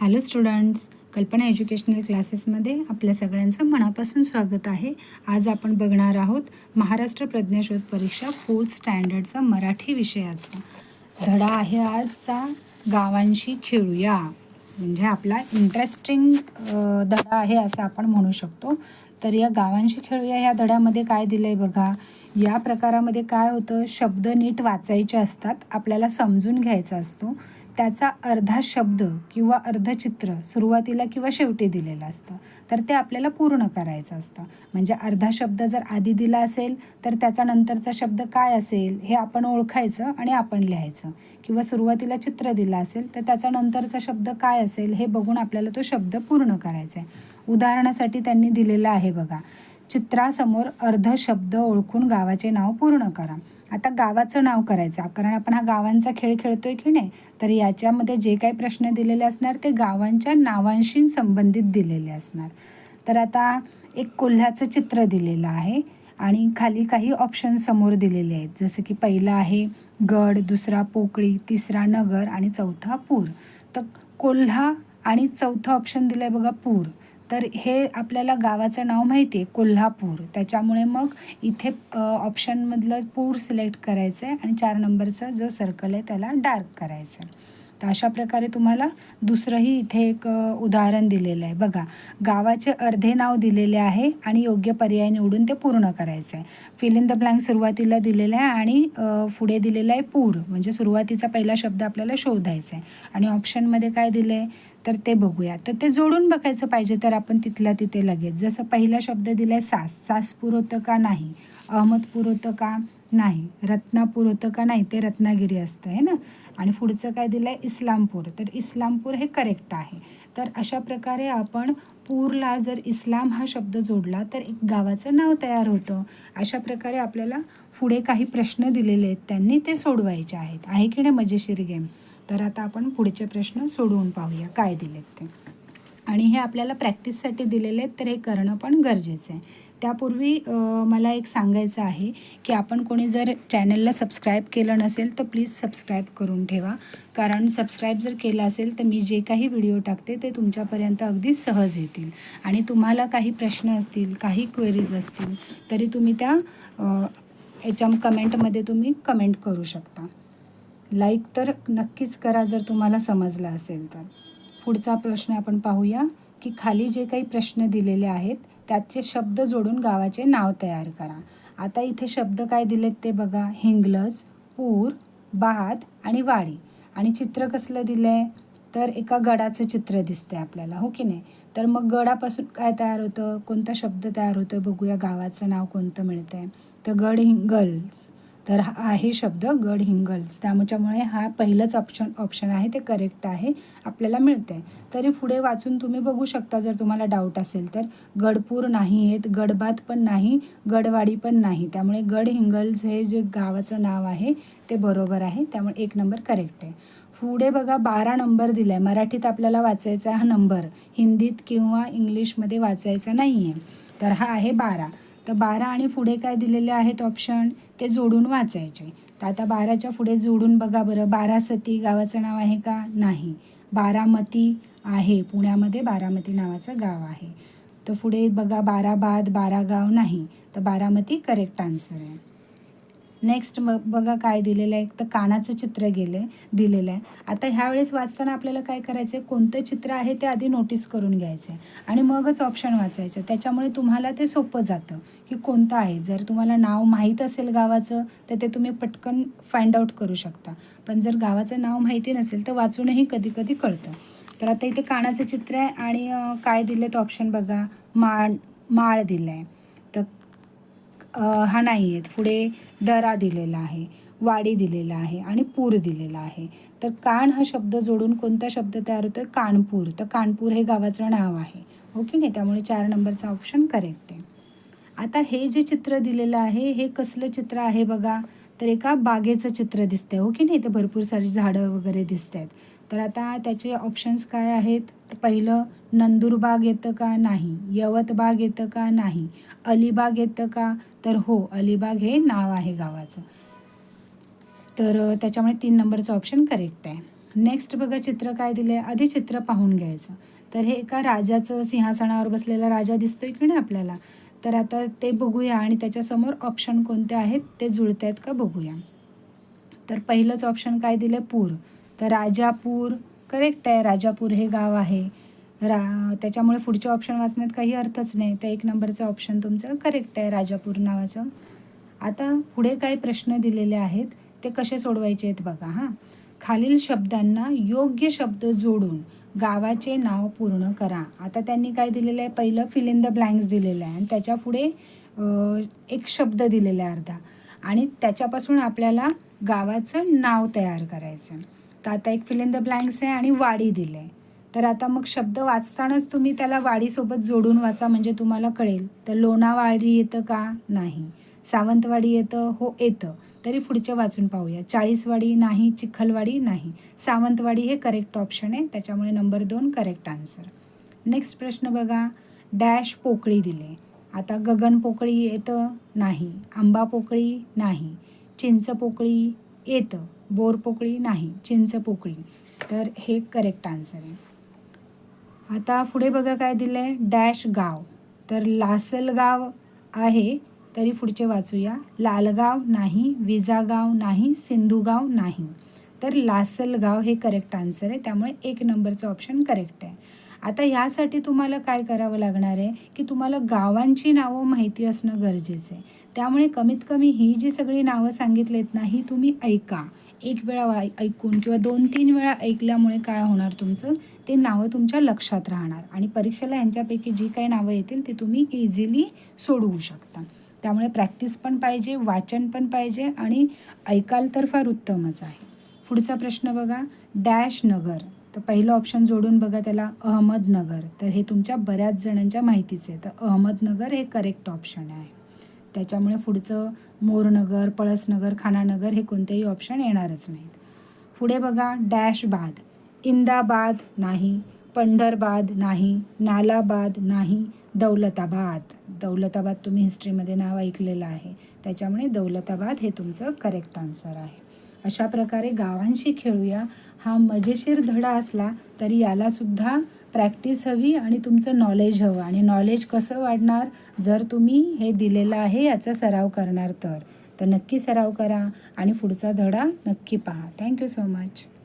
Hello students Kalpana educational क्लासेसमध्ये आपल्या सगळ्यांचं मनापासून स्वागत आहे. आज आपण बघणार आहोत महाराष्ट्र प्रज्ञाशोध परीक्षा फोर्थ स्टँडर्डचा मराठी विषयाचा. धडा आहे आजचा. गावांशी खेळूया. म्हणजे आपला इंटरेस्टिंग धडा आहे असं आपण म्हणू शकतो. तर या गावांशी खेळूया. ह्या धड्यामध्ये काय दिलं आहे बघा. या प्रकारामध्ये काय होतं? शब्द नीट वाचायचे असतात. आपल्याला समजून घ्यायचा असतो. त्याचा अर्धा शब्द किंवा अर्ध चित्र सुरुवातीला किंवा शेवटी दिलेलं असतं. तर ते आपल्याला पूर्ण करायचं असतं. म्हणजे अर्धा शब्द जर आधी दिला असेल तर त्याचा नंतरचा शब्द काय असेल हे आपण ओळखायचं आणि आपण लिहायचं. किंवा सुरुवातीला चित्र दिलं असेल तर त्याचा नंतरचा शब्द काय असेल हे बघून आपल्याला तो शब्द पूर्ण करायचा आहे. उदाहरणासाठी त्यांनी दिलेलं आहे बघा चित्रासमोर अर्ध शब्द ओळखून गावाचे नाव पूर्ण करा. आता गावाचं नाव करायचं. कारण आपण हा गावांचा खेळ खेळतोय की नाही तर याच्यामध्ये जे काही प्रश्न दिलेले असणार ते गावांच्या नावांशी संबंधित दिलेले असणार. तर आता एक कोल्ह्याचं चित्र दिलेलं आहे आणि खाली काही ऑप्शन समोर दिलेले आहेत. जसं की पहिला आहे गड दुसरा पोकळी तिसरा नगर आणि चौथा पूर. तर कोल्हा आणि चौथा ऑप्शन दिलं आहे बघा पूर. तर हे आपल्याला गावाचं नाव माहिती आहे कोल्हापूर. त्याच्यामुळे मग इथे ऑप्शनमधलं पूर सिलेक्ट करायचं आहे आणि चार नंबरचा जो सर्कल आहे त्याला डार्क करायचं आहे तर अशा प्रकारे तुम्हाला दुसरंही इथे एक उदाहरण दिलेलं आहे. बघा गावाचे अर्धे नाव दिलेले आहे आणि योग्य पर्याय निवडून ते पूर्ण करायचं आहे फिल इन द ब्लँक सुरुवातीला दिलेलं आहे आणि पुढे दिलेलं आहे पूर. म्हणजे सुरुवातीचा पहिला शब्द आपल्याला शोधायचा आहे आणि ऑप्शनमध्ये काय दिलं आहे तर ते बघूया. तर ते जोडून बघायचं पाहिजे तर आपण तिथल्या तिथे लगेच. जसं पहिला शब्द दिला आहे सास सासपूर होतं का नाही? अहमदपूर होतं का? नाही रत्नापूर होतं का नाही ते रत्नागिरी असतं आहे ना? आणि पुढचं काय दिलं आहे इस्लामपूर. तर इस्लामपूर हे करेक्ट आहे. तर अशा प्रकारे आपण पूरला जर इस्लाम हा शब्द जोडला तर एक गावाचं नाव तयार होतं. अशा प्रकारे आपल्याला पुढे काही प्रश्न दिलेले आहेत त्यांनी ते सोडवायचे आहेत. आहे की नाही मजेशीर गेम? तर आता आपण पुढचे प्रश्न सोडवून पाहूया. काय दिलेत ते? आणि हे आपल्याला प्रॅक्टिससाठी दिलेले आहेत तर हे करणं पण गरजेचं आहे. त्यापूर्वी मला एक सांगायचं आहे की आपण कोणी जर चॅनलला सबस्क्राईब केलं नसेल तर प्लीज सबस्क्राईब करून ठेवा. कारण सबस्क्राईब जर केलं असेल तर मी जे काही व्हिडिओ टाकते ते तुमच्यापर्यंत अगदी सहज येतील. आणि तुम्हाला काही प्रश्न असतील काही क्वेरीज असतील तरी तुम्ही त्या याच्या कमेंटमध्ये तुम्ही कमेंट करू शकता. लाईक तर नक्कीच करा जर तुम्हाला समजलं असेल तर. पुढचा प्रश्न आपण पाहूया की खाली जे काही प्रश्न दिलेले आहेत त्याचे शब्द जोडून गावाचे नाव तयार करा. आता इथे शब्द काय दिलेत ते बघा. हिंगलज पूर बाद आणि वाडी. आणि चित्र कसलं दिलं आहे तर एका गडाचं चित्र दिसतंय आपल्याला हो की नाही? तर मग गडापासून काय तयार होतं? कोणता शब्द तयार होतो बघूया गावाचं नाव कोणतं मिळतं आहे तर गड हिंगल्स तर हा आहे शब्द गड हिंगल्स. त्याच्यामुळे हा पहिलंच ऑप्शन ऑप्शन आहे ते करेक्ट आहे. आपल्याला मिळतं आहे तरी पुढे वाचून तुम्ही बघू शकता जर तुम्हाला डाऊट असेल तर. गडपूर नाही आहेत गडबात पण नाही गडवाडी पण नाही. त्यामुळे गड हिंगल्स हे जे गावाचं नाव आहे ते बरोबर आहे. त्यामुळे एक नंबर करेक्ट आहे. पुढे बघा बारा नंबर दिला आहे मराठीत आपल्याला वाचायचा हा नंबर हिंदीत किंवा इंग्लिशमध्ये वाचायचा नाही आहे तर हा आहे बारा. तर बारा आणि पुढे काय दिलेले आहेत ऑप्शन ते जोडून वाचायचे. तर आता बाराच्या पुढे जोडून बघा बरं. बारासती गावाचं नाव आहे का? नाही. बारामती आहे. पुण्यामध्ये बारामती नावाचं गाव आहे. तर पुढे बघा बाराबाद बारा गाव नाही. तर बारामती करेक्ट आन्सर आहे. नेक्स्ट मग बघा काय दिलेलं आहे. एक तर कानाचं चित्र गेले दिलेलं आहे. आता ह्यावेळेस वाचताना आपल्याला काय करायचं आहे कोणतं चित्र आहे ते आधी नोटीस करून घ्यायचं आहे आणि मगच ऑप्शन वाचायचं. त्याच्यामुळे तुम्हाला ते सोपं जातं की कोणतं आहे. जर तुम्हाला नाव माहीत असेल गावाचं तर ते तुम्ही पटकन फाइंड आउट करू शकता. पण जर गावाचं नाव माहिती नसेल तर वाचूनही कधी कधी कळतं. तर आता इथे कानाचं चित्र आहे आणि काय दिलं तर ऑप्शन बघा? माळ माळ दिलं आहे तर हा नाही आहेत पुढे दरा दिलेला आहे वाडी दिलेला आहे आणि पूर दिलेला आहे. तर कान हा शब्द जोडून कोणता शब्द तयार होतो आहे कानपूर. तर कानपूर हे गावाचं नाव आहे. ओके की नाही? त्यामुळे चार नंबरचा ऑप्शन करेक्ट आहे. आता हे जे चित्र दिलेलं आहे हे कसलं चित्र आहे बघा? तर एका बागेचं चित्र दिसतंय. हो की नाही? ते भरपूर सारी झाडं वगैरे दिसत आहेत तर आता त्याचे ऑप्शन्स काय आहेत? पहिलं नंदुरबाग येतं का नाही? यवतबाग येतं का नाही? अलिबाग येतं का? तर हो अलिबाग हे नाव आहे गावाचं. तर त्याच्यामुळे तीन नंबरचं ऑप्शन करेक्ट आहे. नेक्स्ट बघा चित्र काय दिलं आहे आधी चित्र पाहून घ्यायचं. तर हे एका राजाचं सिंहासनावर बसलेला राजा दिसतोय की नाही आपल्याला? तर आता ते बघूया आणि त्याच्यासमोर ऑप्शन कोणते आहेत ते जुळत आहेत का बघूया. तर पहिलंच ऑप्शन काय दिलं पूर. तर राजापूर करेक्ट आहे राजापूर हे गाव आहे. रा त्याच्यामुळे पुढचे ऑप्शन वाचण्यात काही अर्थच नाही. तर एक नंबरचं ऑप्शन तुमचं करेक्ट आहे राजापूर नावाचं. आता पुढे काही प्रश्न दिलेले आहेत. ते कसे सोडवायचे आहेत बघा हां. खालील शब्दांना योग्य शब्द जोडून गावाचे नाव पूर्ण करा. आता त्यांनी काय दिलेलं आहे? पहिलं फिल इन द ब्लँक्स दिलेलं आहे. आणि त्याच्या पुढे एक शब्द दिलेला आहे अर्धा. आणि त्याच्यापासून आपल्याला गावाचं नाव तयार करायचं तर आता एक फिल इन द ब्लँक्स आहे आणि वाडी दिलं आहे. तर आता मग शब्द वाचतानाच तुम्ही त्याला वाडीसोबत जोडून वाचा म्हणजे तुम्हाला कळेल. तर लोणावाडी येतं का? नाही. सावंतवाडी येतं? हो येतं. तरी पुढचे वाचून पाहूया. चाळीसवाडी नाही चिखलवाडी नाही. सावंतवाडी हे करेक्ट ऑप्शन आहे. त्याच्यामुळे नंबर दोन करेक्ट आन्सर नेक्स्ट प्रश्न बघा. डॅश पोकळी दिले. आता गगन पोकळी येतं? नाही. आंबा पोकळी नाही. चिंच पोकळी येतं. बोरपोकळी नाही चिंचपोकळी तर हे करेक्ट आन्सर आहे. आता पुढे बघा काय दिलं आहे डॅश गाव. तर लासलगाव आहे तरी पुढचे वाचूया. लालगाव नाही विजागाव नाही सिंधुगाव नाही. तर लासलगाव हे करेक्ट आन्सर आहे. त्यामुळे एक नंबरचं ऑप्शन करेक्ट आहे. आता ह्यासाठी तुम्हाला काय करावं लागणार आहे? की तुम्हाला गावांची नावं माहिती असणं गरजेचं आहे. त्यामुळे कमीत कमी ही जी सगळी नावं सांगितलीत ना ही तुम्ही ऐका. एक वेळा वाय- ऐकून किंवा दोन तीन वेळा ऐकल्यामुळे काय होणार तुमचं? ते नावं तुमच्या लक्षात राहणार. आणि परीक्षेला यांच्यापैकी जी काही नावं येतील ती तुम्ही इझिली सोडवू शकता. त्यामुळे प्रॅक्टिस पण पाहिजे वाचन पण पाहिजे आणि ऐकाल तर फार उत्तमच आहे. पुढचा प्रश्न बघा. डॅश नगर. तर पहिलं ऑप्शन जोडून बघा त्याला. अहमदनगर. तर हे तुमच्या बऱ्याच जणांच्या माहितीचे आहे. तर अहमदनगर हे करेक्ट ऑप्शन आहे. त्याच्यामुळे पुढचं मोरनगर पळसनगर खानानगर हे कोणतेही ऑप्शन येणारच नाहीत. पुढे बघा डॅशबाद इंदाबाद नाही पंढरबाद नाही नालाबाद नाही दौलताबाद. दौलताबाद तुम्ही हिस्ट्रीमध्ये नाव ऐकलेलं आहे. त्याच्यामुळे दौलताबाद हे तुमचं करेक्ट आन्सर आहे. अशा प्रकारे गावांशी खेळूया. हा मजेशीर धडा असला तरी यालासुद्धा प्रॅक्टिस हवी आणि तुमचं नॉलेज हवं. आणि नॉलेज कसं वाढणार? जर तुम्ही हे दिलेलं आहे याचा सराव करणार तर. तर नक्की सराव करा आणि पुढचा धडा नक्की पहा. Thank you so much